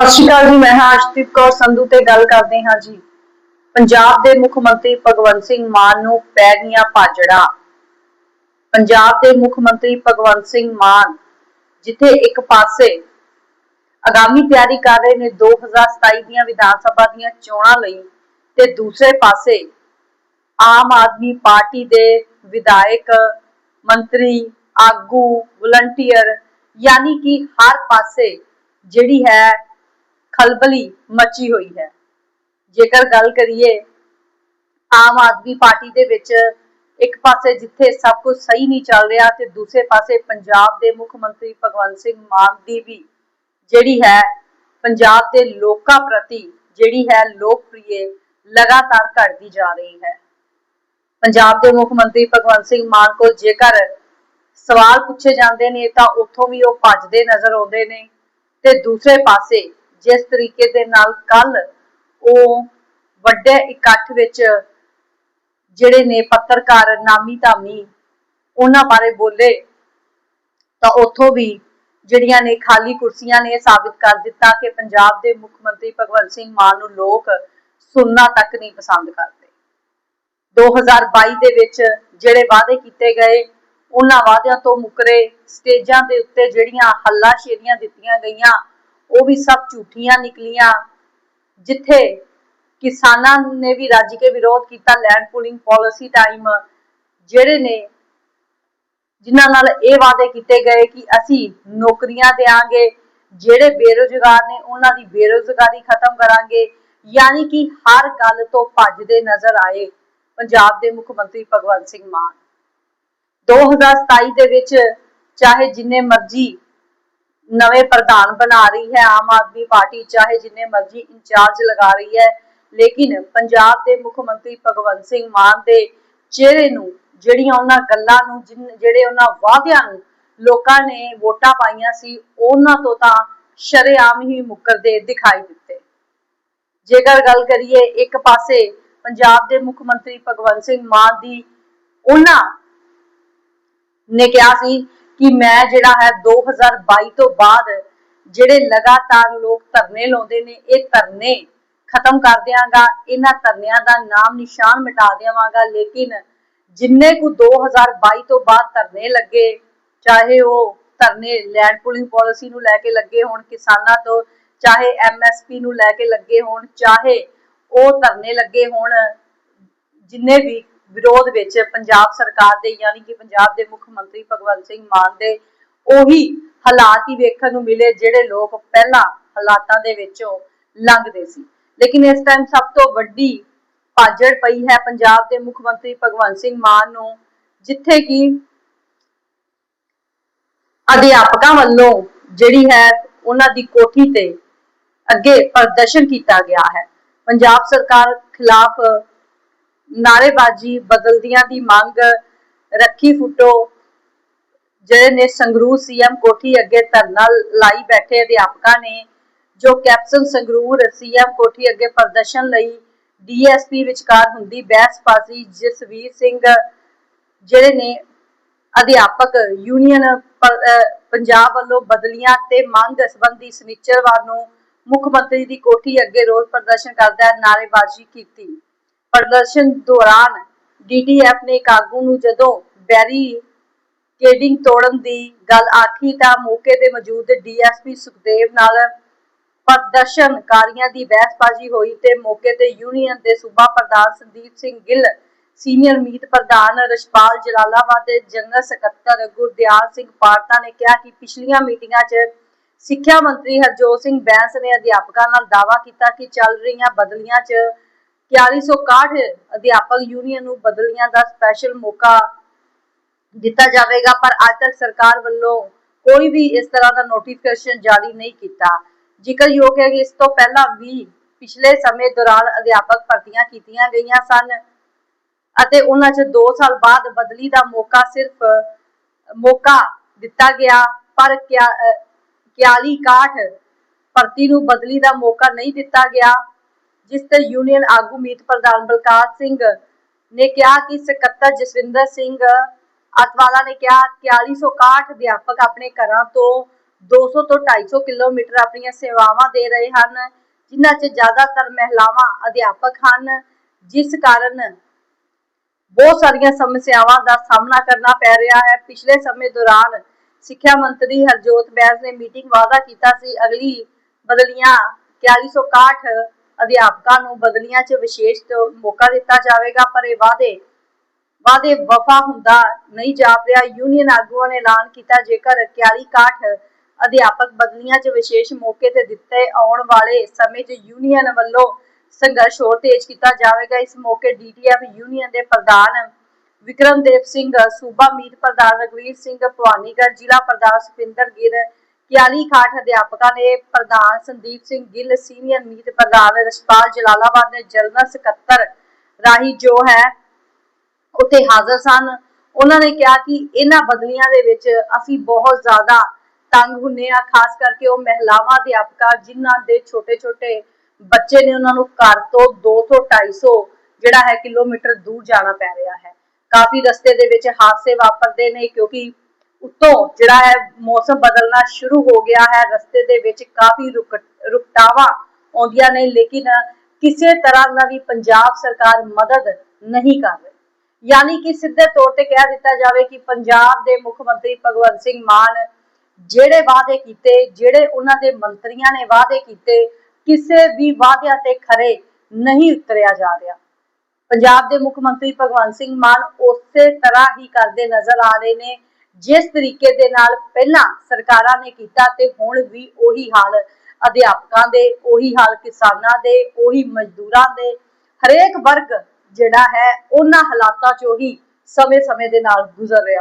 ਸਤਿ ਸ਼੍ਰੀ ਅਕਾਲ ਜੀ, ਮੈਂ ਹਾਂ ਅਰਸ਼ਦੀਪ ਕੌਰ ਸੰਧੂ ਤੇ ਗੱਲ ਕਰਦੇ ਹਾਂ ਜੀ। ਪੰਜਾਬ ਦੇ ਮੁੱਖ ਮੰਤਰੀ ਭਗਵੰਤ ਸਿੰਘ ਮਾਨ ਨੂੰ ਪੈ ਗਈਆਂ ਭਾਜੜਾਂ। ਪੰਜਾਬ ਦੇ ਮੁੱਖ ਮੰਤਰੀ ਭਗਵੰਤ ਸਿੰਘ ਮਾਨ ਜਿੱਥੇ ਇੱਕ ਪਾਸੇ ਆਗਾਮੀ ਤਿਆਰੀ ਕਰ ਰਹੇ ਨੇ 2027 ਦੀਆਂ ਵਿਧਾਨ ਸਭਾ ਦੀਆਂ ਚੋਣਾਂ ਲਈ ਤੇ ਦੂਸਰੇ ਪਾਸੇ ਆਮ ਆਦਮੀ ਪਾਰਟੀ ਦੇ ਵਿਧਾਇਕ, ਮੰਤਰੀ, ਆਗੂ, ਵਲੰਟੀਅਰ, ਯਾਨੀ ਕਿ ਹਰ ਪਾਸੇ ਜਿਹੜੀ ਹੈ ਖਲਬਲੀ ਮਚੀ ਹੋਈ ਹੈ। ਜੇਕਰ ਗੱਲ ਕਰੀਏ ਆਮ ਆਦਮੀ ਪਾਰਟੀ ਦੇ ਵਿੱਚ, ਇੱਕ ਪਾਸੇ ਜਿੱਥੇ ਸਭ ਕੁਝ ਸਹੀ ਨਹੀਂ ਚੱਲ ਰਿਹਾ ਤੇ ਦੂਸਰੇ ਪਾਸੇ ਪੰਜਾਬ ਦੇ ਮੁੱਖ ਮੰਤਰੀ ਭਗਵੰਤ ਸਿੰਘ ਮਾਨ ਦੀ ਵੀ ਜਿਹੜੀ ਹੈ, ਪੰਜਾਬ ਦੇ ਲੋਕਾਂ ਪ੍ਰਤੀ ਜਿਹੜੀ ਹੈ ਲੋਕਪ੍ਰਿਯ ਲਗਾਤਾਰ ਘਟਦੀ ਜਾ ਰਹੀ ਹੈ। ਪੰਜਾਬ ਦੇ ਮੁੱਖ ਮੰਤਰੀ ਭਗਵੰਤ ਸਿੰਘ ਮਾਨ ਕੋਲ ਜੇਕਰ ਸਵਾਲ ਪੁੱਛੇ ਜਾਂਦੇ ਨੇ ਤਾਂ ਉੱਥੋਂ ਵੀ ਉਹ ਭੱਜਦੇ ਨਜ਼ਰ ਆਉਂਦੇ ਨੇ ਤੇ ਦੂਸਰੇ ਪਾਸੇ ਜਿਸ ਤਰੀਕੇ ਦੇ ਨਾਲ ਕੱਲ ਉਹ ਵੱਡੇ ਇਕੱਠ ਵਿੱਚ ਜਿਹੜੇ ਨੇ ਪੱਤਰਕਾਰ ਨਾਮੀ ਧਾਮੀ ਉਹਨਾਂ ਬਾਰੇ ਬੋਲੇ, ਤਾਂ ਉੱਥੋਂ ਵੀ ਜਿਹੜੀਆਂ ਨੇ ਖਾਲੀ ਕੁਰਸੀਆਂ ਨੇ ਸਾਬਿਤ ਕਰ ਦਿੱਤਾ ਕਿ ਪੰਜਾਬ ਦੇ ਮੁੱਖ ਮੰਤਰੀ ਭਗਵੰਤ ਸਿੰਘ ਮਾਨ ਨੂੰ ਲੋਕ ਸੁਣਨਾ ਤੱਕ ਨਹੀਂ ਪਸੰਦ ਕਰਦੇ। 2022 ਦੇ ਵਿੱਚ ਜਿਹੜੇ ਵਾਅਦੇ ਕੀਤੇ ਗਏ, ਉਹਨਾਂ ਵਾਅਦਿਆਂ ਤੋਂ ਮੁਕਰੇ, ਸਟੇਜਾਂ ਦੇ ਉੱਤੇ ਜਿਹੜੀਆਂ ਹੱਲਾ ਸ਼ੇਰੀਆਂ ਦਿੱਤੀਆਂ ਗਈਆਂ ਉਹ ਵੀ ਸਭ ਝੂਠੀਆਂ ਨਿਕਲੀਆਂ। ਜਿੱਥੇ ਕਿਸਾਨਾਂ ਨੇ ਵੀ ਰੱਜ ਕੇ ਵਿਰੋਧ ਕੀਤਾ ਲੈਂਡ ਪੂਲਿੰਗ ਪਾਲਿਸੀ ਟਾਈਮ ਜਿਹੜੇ ਨੇ ਜਿਨ੍ਹਾਂ ਨਾਲ ਇਹ ਵਾਅਦੇ ਕੀਤੇ ਗਏ ਕਿ ਅਸੀਂ ਨੌਕਰੀਆਂ ਦੇਾਂਗੇ ਜਿਹੜੇ ਬੇਰੋਜ਼ਗਾਰ ਨੇ ਉਹਨਾਂ ਦੀ ਬੇਰੋਜ਼ਗਾਰੀ ਖਤਮ ਕਰਾਂਗੇ। ਯਾਨੀ ਕਿ ਹਰ ਗੱਲ ਤੋਂ ਭੱਜਦੇ ਨਜ਼ਰ ਆਏ ਪੰਜਾਬ ਦੇ ਮੁੱਖ ਮੰਤਰੀ ਭਗਵੰਤ ਸਿੰਘ ਮਾਨ। 2027 ਦੇ ਵਿੱਚ ਚਾਹੇ ਜਿੰਨੇ ਮਰਜ਼ੀ ਨਵੇਂ ਪ੍ਰਧਾਨ ਬਣਾ ਰਹੀ ਹੈ, ਆਮ ਆਦਮੀ ਪਾਰਟੀ ਚਾਹੇ ਜਿੰਨੇ ਮਰਜ਼ੀ ਇੰਚਾਰਜ ਲਗਾ ਰਹੀ ਹੈ, ਲੇਕਿਨ ਪੰਜਾਬ ਦੇ ਮੁੱਖ ਮੰਤਰੀ ਭਗਵੰਤ ਸਿੰਘ ਮਾਨ ਦੇ ਚਿਹਰੇ ਨੂੰ, ਜਿਹੜੀਆਂ ਉਹਨਾਂ ਗੱਲਾਂ ਨੂੰ ਜਿਹੜੇ ਉਹਨਾਂ ਵਾਅਦਿਆਂ ਨੂੰ ਲੋਕਾਂ ਨੇ ਵੋਟਾਂ ਪਾਈਆਂ ਸੀ, ਉਹਨਾਂ ਤੋਂ ਤਾਂ ਸ਼ਰੇਆਮ ਹੀ ਮੁਕਰਦੇ ਦਿਖਾਈ ਦਿੱਤੇ। ਜੇਕਰ ਗੱਲ ਕਰੀਏ ਇੱਕ ਪਾਸੇ ਪੰਜਾਬ ਦੇ ਮੁੱਖ ਮੰਤਰੀ ਭਗਵੰਤ ਸਿੰਘ ਮਾਨ ਦੀ, ਉਹਨਾਂ ਨੇ ਕਿਹਾ ਸੀ ਕਿ ਮੈਂ ਜਿਹੜਾ ਹੈ 2022 ਤੋਂ ਬਾਅਦ ਜਿਹੜੇ ਲਗਾਤਾਰ ਲੋਕ ਧਰਨੇ ਲਾਉਂਦੇ ਨੇ, ਇਹ ਧਰਨੇ ਖਤਮ ਕਰ ਦਿਆਂਗਾ, ਇਹਨਾਂ ਧਰਨਿਆਂ ਦਾ ਨਾਮ ਨਿਸ਼ਾਨ ਮਿਟਾ ਦੇਵਾਂਗਾ ਲੇਕਿਨ ਜਿੰਨੇ ਕੁ 2022 ਤੋਂ ਬਾਅਦ ਧਰਨੇ ਲੱਗੇ, ਚਾਹੇ ਉਹ ਧਰਨੇ ਲੈਂਡ ਪੂਲਿੰਗ ਪਾਲਿਸੀ ਨੂੰ ਲੈ ਕੇ ਲੱਗੇ ਹੋਣ, ਕਿਸਾਨਾਂ ਤੋਂ, ਚਾਹੇ ਐਮਐਸਪੀ ਨੂੰ ਲੈ ਕੇ ਲੱਗੇ ਹੋਣ, ਚਾਹੇ ਉਹ ਧਰਨੇ ਲੱਗੇ ਹੋਣ, ਜਿੰਨੇ ਵੀ ਵਿਰੋਧ ਵਿੱਚ ਪੰਜਾਬ ਸਰਕਾਰ ਦੇ ਯਾਨੀ ਕਿ ਪੰਜਾਬ ਦੇ ਮੁੱਖ ਮੰਤਰੀ ਭਗਵੰਤ ਸਿੰਘ ਮਾਨ ਦੇ ਉਹੀ ਹਾਲਾਤ ਹੀ ਵੇਖਣ ਨੂੰ ਮਿਲੇ ਜਿਹੜੇ ਲੋਕ ਪਹਿਲਾਂ ਹਾਲਾਤਾਂ ਦੇ ਵਿੱਚੋਂ ਲੰਘਦੇ ਸੀ। ਲੇਕਿਨ ਇਸ ਟਾਈਮ ਸਭ ਤੋਂ ਵੱਡੀ ਪਾਜੜ ਪਈ ਹੈ ਪੰਜਾਬ ਦੇ ਮੁੱਖ ਮੰਤਰੀ ਭਗਵੰਤ ਸਿੰਘ ਮਾਨ ਨੂੰ, ਜਿੱਥੇ ਕਿ ਅਧਿਆਪਕਾਂ ਵੱਲੋਂ ਜਿਹੜੀ ਹੈ ਉਹਨਾਂ ਦੀ ਕੋਠੀ ਤੇ ਅੱਗੇ ਪ੍ਰਦਰਸ਼ਨ ਕੀਤਾ ਗਿਆ ਹੈ। ਪੰਜਾਬ ਸਰਕਾਰ ਖਿਲਾਫ ਨਾਰੇਬਾਜ਼ੀ ਬਦਲਦੀਆਂ ਦੀ ਮੰਗ ਰੱਖੀ ਫੁੱਟੋ। ਜਿਹੜੇ ਨੇ ਸੰਗਰੂਰ ਸੀਐਮ ਕੋਠੀ ਅੱਗੇ ਧਰਨਾ ਲਾਈ ਬੈਠੇ ਅਧਿਆਪਕਾਂ ਨੇ, ਜੋ ਕੈਪਸਨ ਸੰਗਰੂਰ ਸੀਐਮ ਕੋਠੀ ਅੱਗੇ ਪ੍ਰਦਰਸ਼ਨ ਲਈ ਡੀਐਸਪੀ ਵਿਚਕਾਰ ਹੁੰਦੀ ਬਹਿਸਬਾਜ਼ੀ, ਜਸਵੀਰ ਸਿੰਘ, ਜਿਹੜੇ ਨੇ ਅਧਿਆਪਕ ਯੂਨੀਅਨ ਪੰਜਾਬ ਵੱਲੋਂ ਬਦਲੀਆਂ ਤੇ ਮੰਗ ਸੰਬੰਧੀ ਸਨਿਚਰਵਾਰ ਨੂੰ ਮੁੱਖ ਮੰਤਰੀ ਦੀ ਕੋਠੀ ਅੱਗੇ ਰੋਸ ਪ੍ਰਦਰਸ਼ਨ ਕਰਦਿਆਂ ਨਾਰੇਬਾਜ਼ੀ ਕੀਤੀ। ਪ੍ਰਦਰਸ਼ਨ ਦੌਰਾਨ ਡੀਟੀਐਫ ਨੇ ਕਾਗੂ ਨੂੰ ਜਦੋਂ ਬੈਰੀ ਤੋੜਨ ਦੀ ਗੱਲ ਆਖੀ ਤਾਂ ਮੌਕੇ ਤੇ ਮੌਜੂਦ ਡੀਐਸਪੀ ਸੁਖਦੇਵ ਨਾਲ ਪ੍ਰਦਰਸ਼ਨਕਾਰੀਆਂ ਦੀ ਬਹਿਸਬਾਜ਼ੀ ਹੋਈ ਤੇ ਮੌਕੇ ਤੇ ਯੂਨੀਅਨ ਦੇ ਸੂਬਾ ਪ੍ਰਧਾਨ ਸੰਦੀਪ ਸਿੰਘ ਗਿੱਲ, ਸੀਨੀਅਰ ਮੀਤ ਪ੍ਰਧਾਨ ਰਸ਼ਪਾਲ ਜਲਾਲਾਬਾਦ ਦੇ ਜਨਰਲ ਸਕੱਤਰ ਗੁਰਦਿਆਲ ਸਿੰਘ ਪਾਰਤਾ ਨੇ ਕਿਹਾ ਕਿ ਪਿਛਲੀਆਂ ਮੀਟਿੰਗਾਂ 'ਚ ਸਿੱਖਿਆ ਮੰਤਰੀ ਹਰਜੋਤ ਸਿੰਘ ਬੈਂਸ ਨੇ ਅਧਿਆਪਕਾਂ ਨਾਲ ਦਾਅਵਾ ਕੀਤਾ ਕਿ ਚੱਲ ਰਹੀਆਂ ਬਦਲੀਆਂ 'ਚ 4161 ਅਧਿਆਪਕ ਯੂਨੀਅਨ ਨੂੰ ਬਦਲੀਆਂ ਦਾ ਸਪੈਸ਼ਲ ਮੌਕਾ ਦਿੱਤਾ ਜਾਵੇਗਾ, ਪਰ ਅੱਜ ਤੱਕ ਸਰਕਾਰ ਵੱਲੋਂ ਕੋਈ ਵੀ ਇਸ ਤਰ੍ਹਾਂ ਦਾ ਨੋਟੀਫਿਕੇਸ਼ਨ ਜਾਰੀ ਨਹੀਂ ਕੀਤਾ। ਜ਼ਿਕਰਯੋਗ ਹੈ ਕਿ ਇਸ ਤੋਂ ਪਹਿਲਾਂ ਵੀ ਪਿਛਲੇ ਸਮੇਂ ਦੌਰਾਨ ਅਧਿਆਪਕ ਭਰਤੀਆਂ ਕੀਤੀਆਂ ਗਈਆਂ ਸਨ ਅਤੇ ਉਹਨਾਂ 'ਚ 2 ਸਾਲ ਬਾਅਦ ਬਦਲੀ ਦਾ ਮੌਕਾ ਸਿਰਫ ਮੌਕਾ ਦਿੱਤਾ ਗਿਆ, ਪਰ 41 61 ਭਰਤੀ ਨੂੰ ਬਦਲੀ ਦਾ ਮੌਕਾ ਨਹੀਂ ਦਿੱਤਾ ਗਿਆ। ਜਿਸ ਤੇ ਯੂਨੀਅਨ ਆਗੂ ਮੀਤ ਪ੍ਰਧਾਨ ਬਲਕਾਰ ਸਿੰਘ ਨੇ ਕਿਹਾ ਕਿ ਸਕੱਤਰ ਜਸਵਿੰਦਰ ਸਿੰਘ ਅਤਵਾਲਾ ਨੇ ਕਿਹਾ 4161 ਅਧਿਆਪਕ ਆਪਣੇ ਘਰਾਂ ਤੋਂ 200 ਤੋਂ 250 ਕਿਲੋਮੀਟਰ ਆਪਣੀਆਂ ਸੇਵਾਵਾਂ ਦੇ ਰਹੇ ਹਨ, ਜਿਨ੍ਹਾਂ 'ਚ ਜ਼ਿਆਦਾਤਰ ਮਹਿਲਾਵਾਂ ਅਧਿਆਪਕ ਹਨ, ਜਿਸ ਕਾਰਨ ਬਹੁਤ ਸਾਰੀਆਂ ਸਮੱਸਿਆਵਾਂ ਦਾ ਸਾਹਮਣਾ ਕਰਨਾ ਪੈ ਰਿਹਾ ਹੈ। ਪਿਛਲੇ ਸਮੇਂ ਦੌਰਾਨ ਸਿੱਖਿਆ ਮੰਤਰੀ ਹਰਜੋਤ ਬੈਂਸ ਨੇ ਮੀਟਿੰਗ ਵਾਅਦਾ ਕੀਤਾ ਸੀ, ਅਗਲੀ ਬਦਲੀਆਂ 4161 ਅਧਿਆਪਕਾਂ ਨੂੰ ਬਦਲੀਆਂ 'ਚ ਵਿਸ਼ੇਸ਼ ਮੌਕਾ ਦਿੱਤਾ ਜਾਵੇਗਾ, ਪਰ ਇਹ ਵਾਅਦੇ ਵਾਅਦੇ ਵਫਾ ਹੁੰਦਾ ਨਹੀਂ ਜਾਪਿਆ ਯੂਨੀਅਨ ਆਗੂਆਂ ਨੇ ਐਲਾਨ ਕੀਤਾ ਜੇਕਰ 4161 ਅਧਿਆਪਕ ਬਦਲੀਆਂ 'ਚ ਵਿਸ਼ੇਸ਼ ਮੌਕੇ ਤੇ ਦਿੱਤੇ ਆਉਣ ਵਾਲੇ ਸਮੇਂ 'ਚ ਯੂਨੀਅਨ ਵੱਲੋਂ ਸੰਘਰਸ਼ ਹੋਰ ਤੇਜ਼ ਕੀਤਾ ਜਾਵੇਗਾ। ਇਸ ਮੌਕੇ ਡੀਟੀਐਫ ਯੂਨੀਅਨ ਦੇ ਪ੍ਰਧਾਨ ਵਿਕਰਮਦੇਵ ਸਿੰਘ, ਸੂਬਾ ਮੀਤ ਪ੍ਰਧਾਨ ਰਗਵੀਰ ਸਿੰਘ ਭਵਾਨੀਗੜ੍ਹ, ਜ਼ਿਲ੍ਹਾ ਪ੍ਰਧਾਨ ਸੁਪਿੰਦਰ ਗਿਰ 4161 ਅਧਿਆਪਕਾਂ ਨੇ ਪ੍ਰਧਾਨ ਸੰਦੀਪ ਸਿੰਘ ਗਿੱਲ, ਸੀਨੀਅਰ ਮੀਤ ਪ੍ਰਧਾਨ ਰਸ਼ਪਾਲ ਜਲਾਲਾਬਾਦ ਨੇ ਜਨਰਲ ਸਕੱਤਰ ਰਾਹੀ ਜੋ ਹੈ, ਉੱਥੇ ਹਾਜ਼ਰ ਸਨ। ਉਹਨਾਂ ਨੇ ਕਿਹਾ ਕਿ ਇਹਨਾਂ ਬਦਲੀਆਂ ਦੇ ਵਿੱਚ ਅਸੀਂ ਬਹੁਤ ਜ਼ਿਆਦਾ ਤੰਗ ਹੁੰਨੇ ਆ, ਖਾਸ ਕਰਕੇ ਉਹ ਮਹਿਲਾਵਾਂ ਅਧਿਆਪਕਾਂ ਜਿਨ੍ਹਾਂ ਦੇ ਛੋਟੇ-ਛੋਟੇ ਬੱਚੇ ਨੇ, ਉਹਨਾਂ ਨੂੰ ਘਰ ਤੋਂ 200 250 ਜਿਹੜਾ ਹੈ ਕਿਲੋਮੀਟਰ ਦੂਰ ਜਾਣਾ ਪੈ ਰਿਹਾ ਹੈ। ਕਾਫੀ ਰਸਤੇ ਦੇ ਵਿੱਚ ਹਾਦਸੇ ਵਾਪਰਦੇ ਨੇ ਕਿਉਂਕਿ ਉੱਤੋਂ ਜਿਹੜਾ ਹੈ ਮੌਸਮ ਬਦਲਣਾ ਸ਼ੁਰੂ ਹੋ ਗਿਆ ਹੈ। ਰਸਤੇ ਦੇ ਵਿੱਚ ਕਾਫੀ ਰੁਕਟਾਵਾਂ ਆਉਂਦੀਆਂ ਨੇ, ਲੇਕਿਨ ਕਿਸੇ ਤਰ੍ਹਾਂ ਦਾ ਵੀ ਪੰਜਾਬ ਸਰਕਾਰ ਮਦਦ ਨਹੀਂ ਕਰ ਰਹੀ। ਯਾਨੀ ਕਿ ਸਿੱਧੇ ਤੌਰ ਤੇ ਕਹਿ ਦਿੱਤਾ ਜਾਵੇ ਕਿ ਪੰਜਾਬ ਦੇ ਮੁੱਖ ਮੰਤਰੀ ਭਗਵੰਤ ਸਿੰਘ ਮਾਨ ਜਿਹੜੇ ਵਾਅਦੇ ਕੀਤੇ, ਜਿਹੜੇ ਉਹਨਾਂ ਦੇ ਮੰਤਰੀਆਂ ਨੇ ਵਾਅਦੇ ਕੀਤੇ, ਕਿਸੇ ਵੀ ਵਾਅਦਿਆਂ ਤੇ ਖਰੇ ਨਹੀਂ ਉਤਰਿਆ ਜਾ ਰਿਹਾ। ਪੰਜਾਬ ਦੇ ਮੁੱਖ ਮੰਤਰੀ ਭਗਵੰਤ ਸਿੰਘ ਮਾਨ ਉਸੇ ਤਰ੍ਹਾਂ ਹੀ ਕਰਦੇ ਨਜ਼ਰ ਆ ਰਹੇ ਨੇ। ਜਿਸ ਤਰੀਕੇ ਦੇ ਨਾਲ ਪਹਿਲਾਂ ਸਰਕਾਰਾਂ ਨੇ ਕੀਤਾ ਤੇ ਹੁਣ ਵੀ ਉਹੀ ਹਾਲ ਅਧਿਆਪਕਾਂ ਦੇ, ਉਹੀ ਹਾਲ ਕਿਸਾਨਾਂ ਦੇ, ਉਹੀ ਮਜ਼ਦੂਰਾਂ ਦੇ, ਹਰੇਕ ਵਰਗ ਜਿਹੜਾ ਹੈ ਉਹਨਾਂ ਹਾਲਾਤਾਂ ਚੋਂ ਹੀ ਸਮੇਂ-ਸਮੇਂ ਦੇ ਨਾਲ ਗੁਜ਼ਰ ਰਿਹਾ।